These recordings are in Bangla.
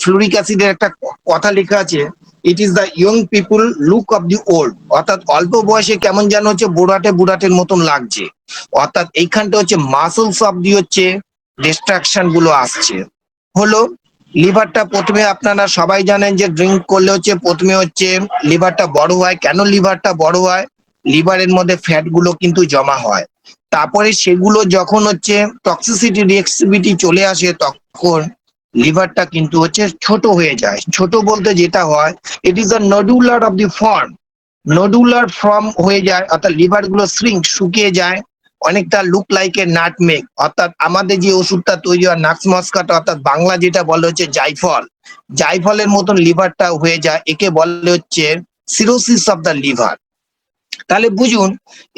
ফ্লুরিক অ্যাসিডের একটা কথা লেখা আছে it is the young people look of the old অর্থাৎ অল্প বয়সে কেমন যেন হচ্ছে বুড়াটে বুড়াটের মতন লাগছে। অর্থাৎ এইখানটা হচ্ছে মাসলস অফ দি হচ্ছে ডিস্ট্রাকশনগুলো আসছে। হলো, লিভারটা প্রথমে আপনারা সবাই জানেন যে ড্রিঙ্ক করলে হচ্ছে প্রথমে হচ্ছে লিভারটা বড় হয়। কেন লিভারটা বড় হয়? লিভারের মধ্যে ফ্যাটগুলো কিন্তু জমা হয়। তারপরে সেগুলো যখন হচ্ছে টক্সিসিটি রিয়েক্সিভিটি চলে আসে তখন লিভারটা কিন্তু হচ্ছে ছোট হয়ে যায়। ছোট বলতে যেটা হয় it is a nodular of the form nodular form হয়ে যায়, অর্থাৎ লিভারগুলো শ্রিঙ্ক শুকিয়ে যায়। অনেকটা লুক লাইক এ নাটমেক অর্থাৎ আমাদের যে ওষুধটা তৈরি হয় নাক্স মস্কাটা অর্থাৎ বাংলা যেটা বলে হচ্ছে জাইফল। জাইফলের মতন লিভারটা হয়ে যায়, একে বলে হচ্ছে সিরোসিস অফ দ্য লিভার তাহলে বুঝুন,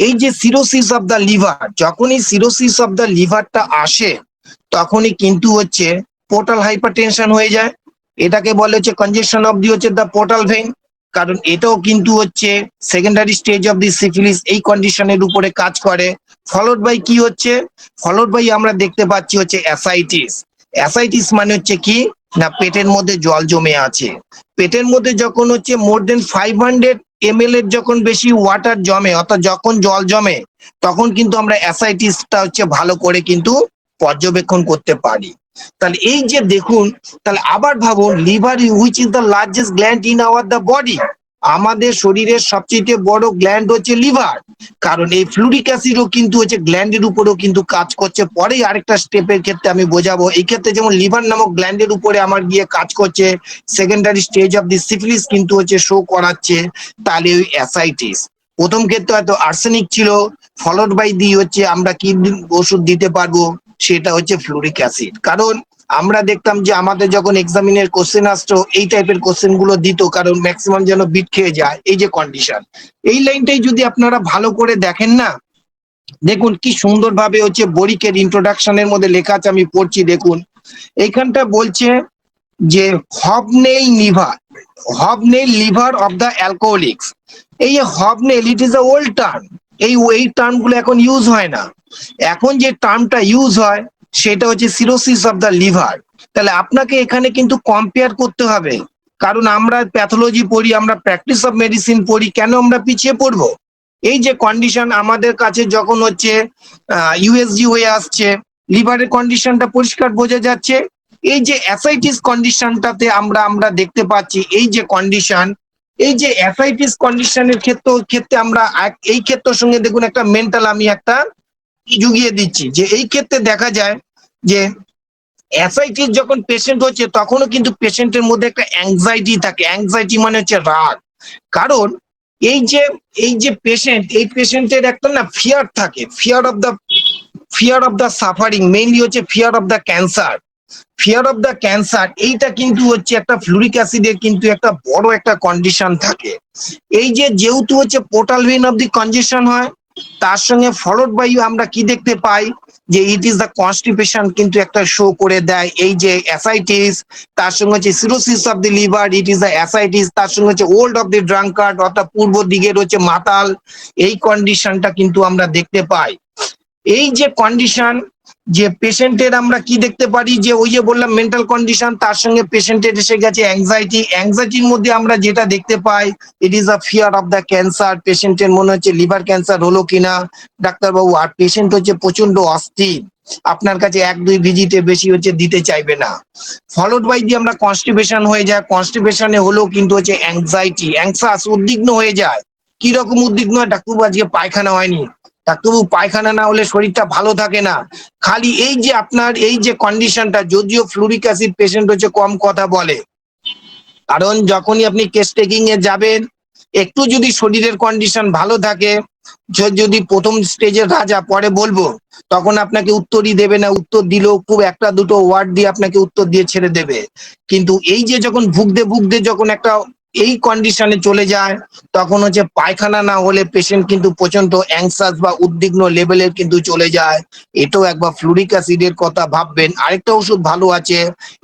এই যে সিরোসিস অফ দ্য লিভার যখনই সিরোসিস অফ দ্য লিভারটা আসে, তখনই কিন্তু হচ্ছে পোর্টাল হাইপারটেনশন হয়ে যায়। এটাকে বলে হচ্ছে কনজেকশন অফ দি হচ্ছে দ্য পোর্টাল ভেইন কারণ এটাও কিন্তু হচ্ছে secondary stage of the syphilis এই কন্ডিশনের উপরে কাজ করে। ফলোড বাই কি হচ্ছে? ফলোড বাই আমরা দেখতে পাচ্ছি হচ্ছে অ্যাসাইটিস অ্যাসাইটিস মানে হচ্ছে কি? না, পেটের মধ্যে জল জমে আছে। পেটের মধ্যে যখন হচ্ছে more than five hundred M এর যখন বেশি ওয়াটার জমে, অর্থাৎ যখন জল জমে, তখন কিন্তু আমরা অ্যাসাইটিসটা হচ্ছে ভালো করে কিন্তু পর্যবেক্ষণ করতে পারি। তাহলে এই যে দেখুন, তাহলে আবার ভাবুন liver which is the largest gland in our the body আমাদের শরীরের সবচেয়ে বড় গ্ল্যান্ড হচ্ছে লিভার কারণ এই ফ্লুরিক অ্যাসিডও কিন্তু হচ্ছে গ্ল্যান্ডের উপরেও কিন্তু কাজ করছে। পরেই আরেকটা স্টেপের ক্ষেত্রে আমি বোঝাবো, এই ক্ষেত্রে যেমন লিভার নামক গ্ল্যান্ডের উপরে আমার গিয়ে কাজ করছে secondary stage of the syphilis কিন্তু হচ্ছে শো করাচ্ছে, তাহলে ওই অ্যাসাইটিস প্রথম ক্ষেত্রে হয়তো আর্সেনিক ছিল ফলোড বাই দি হচ্ছে আমরা কি ওষুধ দিতে পারব? সেটা হচ্ছে ফ্লুরিক অ্যাসিড কারণ আমরা দেখতাম যে আমাদের যখন এক্সামিনের কোশ্চেন আসতো, এই টাইপের কোশ্চেনগুলো দিত কারণ ম্যাক্সিমাম যেন বিট খেয়ে যায়, এই যে কন্ডিশন এই লাইনটাই যদি আপনারা ভালো করে দেখেন না, দেখুন কি সুন্দরভাবে হচ্ছে বরিকের ইন্ট্রোডাকশনের মধ্যে লেখা আছে, আমি পড়ছি, দেখুন। এইখানটা বলছে যে hobnail liver hobnail liver of the alcoholics এই hobnail it is a old term এই এই টার্মগুলো এখন ইউজ হয় না। এখন যে টার্মটা ইউজ হয়, সেটা হচ্ছে সিরোসিস অফ দ্য লিভার তাহলে আপনাকে এখানে কিন্তু কম্পেয়ার করতে হবে। কারণ আমরা প্যাথোলজি পড়ি, আমরা প্র্যাকটিস অফ মেডিসিন পড়ি, কেন আমরা পিছিয়ে পড়ব? এই যে কন্ডিশন আমাদের কাছে যখন হচ্ছে ইউএসজি হয়ে আসছে লিভারের কন্ডিশনটা পরিষ্কার বোঝা যাচ্ছে। এই যে অ্যাসাইটিস কন্ডিশনটাতে আমরা আমরা দেখতে পাচ্ছি, এই যে কন্ডিশন এই যে অ্যাসাইটিস কন্ডিশনের ক্ষেত্র, ক্ষেত্রে আমরা এই ক্ষেত্রের সঙ্গে দেখুন একটা মেন্টাল আমি একটা জুগিয়ে দিচ্ছি। যে এই ক্ষেত্রে দেখা যায় যে অ্যাসাইটিস যখন পেশেন্ট হচ্ছে, তখনও কিন্তু পেশেন্টের মধ্যে একটা অ্যাংজাইটি থাকে। অ্যাংজাইটি মানে হচ্ছে রাগ। কারণ এই যে এই যে পেশেন্ট এই পেশেন্টের একটা না ফিয়ার থাকে। Fear of the fear of the suffering mainly হচ্ছে fear of the cancer fear of the cancer এইটা কিন্তু হচ্ছে একটা ফ্লুরিক অ্যাসিডের কিন্তু একটা বড় একটা কন্ডিশন থাকে। এই যে যেহেতু হচ্ছে portal vein of the congestion হয়, তার সঙ্গে ফলোড বাই আমরা কি দেখতে পাই? যে ইট ইজ দ্য কনস্টিপেশন কিন্তু একটা শো করে দেয়। এই যে অ্যাসাইটিস তার সঙ্গে হচ্ছে cirrhosis of the liver it is the ascites তার সঙ্গে হচ্ছে ওল্ড অফ দি ড্রাঙ্কার্ড অর্থাৎ পূর্ব দিকের হচ্ছে মাতাল, এই কন্ডিশনটা কিন্তু আমরা দেখতে পাই। এই যে কন্ডিশন যে পেশেন্টের আমরা কি দেখতে পারি? যে ওই যে বললাম মেন্টাল কন্ডিশন তার সঙ্গে পেশেন্টের এসে গেছে অ্যাংজাইটি অ্যাংজাইটির মধ্যে আমরা যেটা দেখতে পাই it is a fear of the cancer পেশেন্টের মনে হচ্ছে লিভার ক্যান্সার হলো কিনা? ডাক্তারবাবু, আর পেশেন্ট হচ্ছে প্রচণ্ড অস্থির। আপনার কাছে এক, দুই ভিজিটে বেশি হচ্ছে, দিতে চাইবে না। ফলোড বাই দিয়ে আমরা কনস্টিপেশন হয়ে যায়। কনস্টিপেশনে হলেও কিন্তু হচ্ছে অ্যাংজাইটি অ্যাংসাস উদ্বিগ্ন হয়ে যায়। কি রকম উদ্বিগ্ন হয়? ডাক্তারবাবু, আজকে পায়খানা হয়নি। ডাক্তারবাবু পায়খানা না হলে শরীরটা ভালো থাকে না। খালি এই যে আপনার এই যে কন্ডিশনটা যদিও ফ্লুরিক অ্যাসিড পেশেন্ট হচ্ছে কম কথা বলে। কারণ যখনই আপনি কেস টেকিং এ যাবেন, একটু যদি শরীরের কন্ডিশন ভালো থাকে যদি প্রথম স্টেজের রাজা, পরে বলব, তখন আপনাকে উত্তরই দেবে না, উত্তর দিলেও খুব একটা দুটো ওয়ার্ড দিয়ে আপনাকে উত্তর দিয়ে ছেড়ে দেবে। কিন্তু এই যে যখন ভুগতে ভুগতে যখন একটা এই কন্ডিশনে চলে যায়, তখন হচ্ছে পায়খানা না হলে পেশেন্ট কিন্তু প্রচণ্ড অ্যাংসাস বা উদ্বিগ্ন লেভেলের কিন্তু চলে যায়। এটাও একবার ফ্লুরিক অ্যাসিডের কথা ভাববেন। আরেকটা ওষুধ ভালো আছে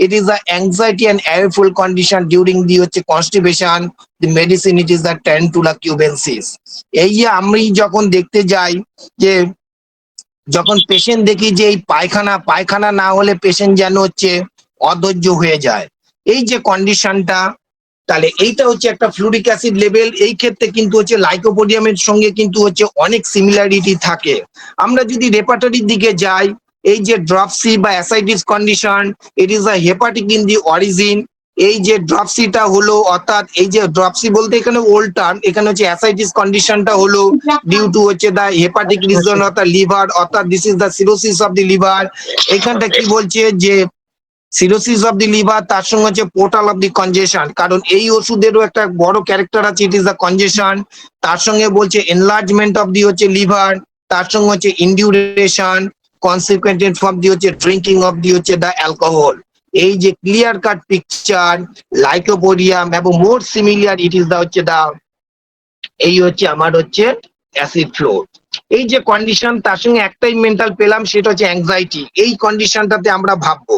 it is the anxiety and fearful condition during the হচ্ছে constipation the medicine it is the Tarentula cubensis এই যে আমি যখন দেখতে যাই যে, যখন পেশেন্ট দেখি যে এই পায়খানা পায়খানা না হলে পেশেন্ট যেন হচ্ছে অধৈর্য হয়ে যায়। এই যে কন্ডিশনটা তাহলে এইটা হচ্ছে একটা ফ্লুরিক অ্যাসিড লেভেল। এই ক্ষেত্রে কিন্তু হচ্ছে লাইকোপোডিয়ামের সঙ্গে কিন্তু হচ্ছে অনেক সিমিলারিটি থাকে। আমরা যদি রেপার্টরির দিকে যাই, এই যে ড্রপসি বা ascites condition it is a hepatic in the origin এই যে ড্রপসিটা হলো, অর্থাৎ এই যে ড্রপসি বলতে এখানে ওল্ড টার্ম এখানে হচ্ছে অ্যাসাইটিস কন্ডিশনটা হলো ডিউ টু হচ্ছে দা হেপাটিক রিজন অর্থাৎ লিভার অর্থাৎ this is the cirrhosis of the liver এখানটা কি বলছে যে সিরোসিস অফ দি লিভার তার সঙ্গে হচ্ছে পোর্টাল অফ দি কনজেশন কারণ এই ওষুধেরও একটা বড় ক্যারেক্টার আছে ইট ইজ দ্য কনজেশন তার সঙ্গে বলছে এনলার্জমেন্ট অফ দি হচ্ছে লিভার তার সঙ্গে হচ্ছে ইনডিউরেশন কনসিকুয়েন্ট ফ্রম দি হচ্ছে ড্রিঙ্কিং অফ দি হচ্ছে দ্য অ্যালকোহল এই যে ক্লিয়ার কাট পিকচার লাইকোপোডিয়াম এবং more similar it is the হচ্ছে দা এই হচ্ছে আমার হচ্ছে অ্যাসিড ফ্লো এই যে কন্ডিশন তার সঙ্গে একটাই মেন্টাল পেলাম, সেটা হচ্ছে অ্যাংজাইটি এই কন্ডিশনটাতে আমরা ভাববো।